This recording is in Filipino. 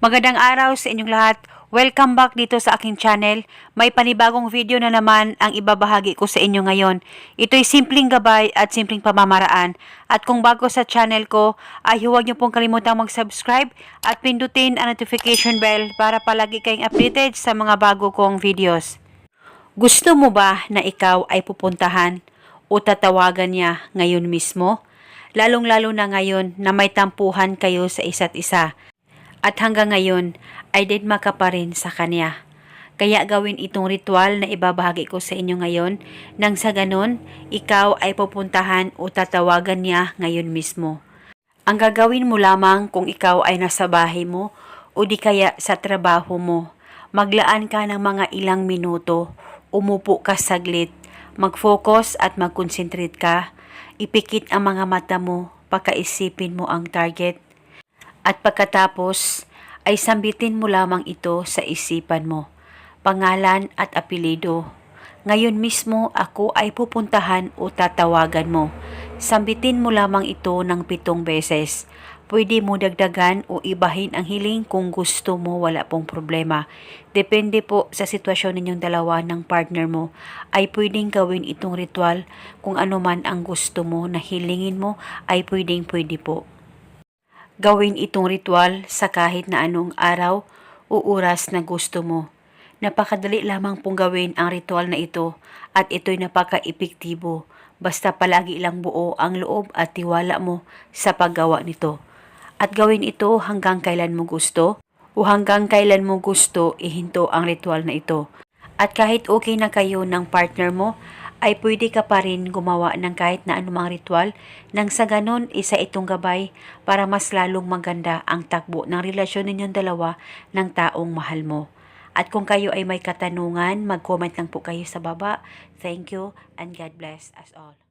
Magandang araw sa inyong lahat. Welcome back dito sa aking channel. May panibagong video na naman ang ibabahagi ko sa inyo ngayon. Ito'y simpleng gabay at simpleng pamamaraan. At kung bago sa channel ko, ay huwag niyo pong kalimutang mag-subscribe at pindutin ang notification bell para palagi kayong updated sa mga bago kong videos. Gusto mo ba na ikaw ay pupuntahan o tatawagan niya ngayon mismo? Lalong-lalo na ngayon na may tampuhan kayo sa isa't isa. At hanggang ngayon ay deadma ka pa rin sa kanya. Kaya gawin itong ritual na ibabahagi ko sa inyo ngayon. Nang sa ganon, ikaw ay pupuntahan o tatawagan niya ngayon mismo. Ang gagawin mo lamang kung ikaw ay nasa bahay mo o di kaya sa trabaho mo, maglaan ka ng mga ilang minuto, umupo ka saglit, mag-focus at mag-concentrate ka, ipikit ang mga mata mo, pakaisipin mo ang target, at pagkatapos ay sambitin mo lamang ito sa isipan mo, pangalan at apelido. Ngayon mismo ako ay pupuntahan o tatawagan mo. Sambitin mo lamang ito ng pitong beses. Pwede mo dagdagan o ibahin ang hiling kung gusto mo wala pong problema. Depende po sa sitwasyon ninyong dalawa ng partner mo ay pwedeng gawin itong ritual kung ano man ang gusto mo na hilingin mo ay pwedeng pwede po. Gawin itong ritual sa kahit na anong araw o oras na gusto mo. Napakadali lamang pong gawin ang ritual na ito at ito'y napaka-epektibo. Basta palagi lang buo ang loob at tiwala mo sa paggawa nito. At gawin ito hanggang kailan mo gusto o hanggang kailan mo gusto ihinto ang ritual na ito. At kahit okay na kayo ng partner mo, ay pwede ka pa rin gumawa ng kahit na anumang ritual nang sa ganon isa itong gabay para mas lalong maganda ang takbo ng relasyon ninyong dalawa ng taong mahal mo. At kung kayo ay may katanungan, mag-comment lang po kayo sa baba. Thank you and God bless us all.